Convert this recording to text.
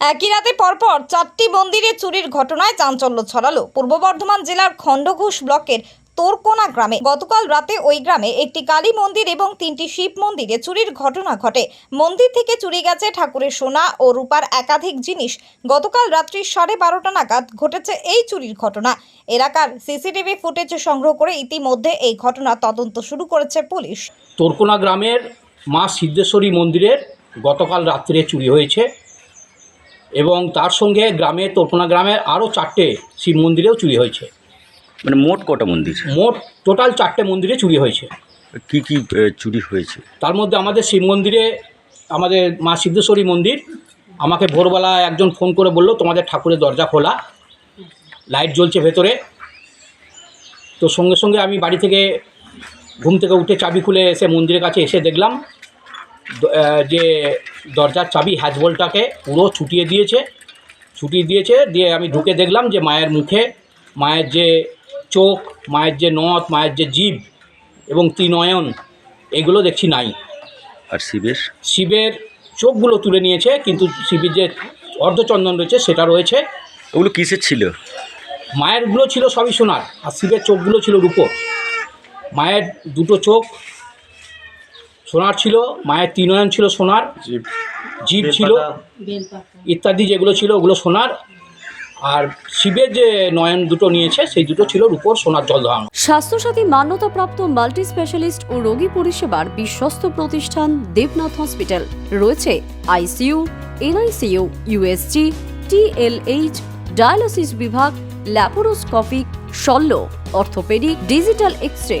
একই রাতে পরপর চারটি মন্দিরে চুরির ঘটনায় চাঞ্চল্য ছড়ালো। পূর্ব বর্ধমান জেলার খণ্ডঘোষ ব্লকের তোরকোনা গ্রামে গতকাল রাতে ওই গ্রামে একটি কালী মন্দির এবং তিনটি শিব মন্দিরে চুরির ঘটনা ঘটে। মন্দির থেকে চুরি গেছে ঠাকুরের সোনা ও রূপার একাধিক জিনিস। গতকাল রাত্রি সাড়ে বারোটা নাগাদ ঘটেছে এই চুরির ঘটনা। এলাকার সিসিটিভি ফুটেজ সংগ্রহ করে ইতিমধ্যে এই ঘটনা তদন্ত শুরু করেছে পুলিশ। তোরকোনা গ্রামের মা সিদ্ধেশ্বরী মন্দিরের গতকাল রাত্রে চুরি হয়েছে। এবং তার সঙ্গে গ্রামে তোরকোনা গ্রামের আরও চারটে শিব মন্দিরেও চুরি হয়েছে। মানে মোট কটা মন্দির? মোট টোটাল চারটে মন্দিরে চুরি হয়েছে। কি কি চুরি হয়েছে? তার মধ্যে আমাদের শিব মন্দিরে আমাদের মা সিদ্ধেশ্বরী মন্দির আমাকে ভোরবেলা একজন ফোন করে বলল তোমাদের ঠাকুরের দরজা খোলা লাইট জ্বলছে ভেতরে। তো সঙ্গে সঙ্গে আমি বাড়ি থেকে ঘুম থেকে উঠে চাবি খুলে এসে মন্দিরের কাছে এসে দেখলাম যে দরজার চাবি হ্যাজবলটাকে পুরো ছুটিয়ে দিয়েছে ছুটিয়ে দিয়েছে দিয়ে আমি ঢুকে দেখলাম যে মায়ের মুখে মায়ের যে চোখ মায়ের যে নথ মায়ের যে জীব এবং ত্রিনয়ন এগুলো দেখছি নাই। আর শিবের? শিবের চোখগুলো তুলে নিয়েছে কিন্তু শিবের যে অর্ধচন্দন রয়েছে সেটা রয়েছে। ওগুলো কিসের ছিল? মায়েরগুলো ছিল সবই সোনার আর শিবের চোখগুলো ছিল রূপোর। মায়ের দুটো চোখ সোনার ছিল মায়ের তিনয়ন ছিল সোনার জীব ছিল ইত্যাদি যেগুলো ছিল ওগুলো সোনার। আর শিবের যে নয়ন দুটো নিয়েছে সেই দুটো ছিল রূপোর সোনার জল ধরানো। স্বাস্থ্যসাথী মান্যতাপ্রাপ্ত মাল্টি স্পেশালিস্ট ও রোগী পরিষেবার বিশ্বস্ত প্রতিষ্ঠান দেবনাথ হসপিটাল। রয়েছে ICU NICU USG TLH dialysis বিভাগ ল্যাপারোস্কোপিক শল্য অর্থোপেডিক ডিজিটাল এক্স রে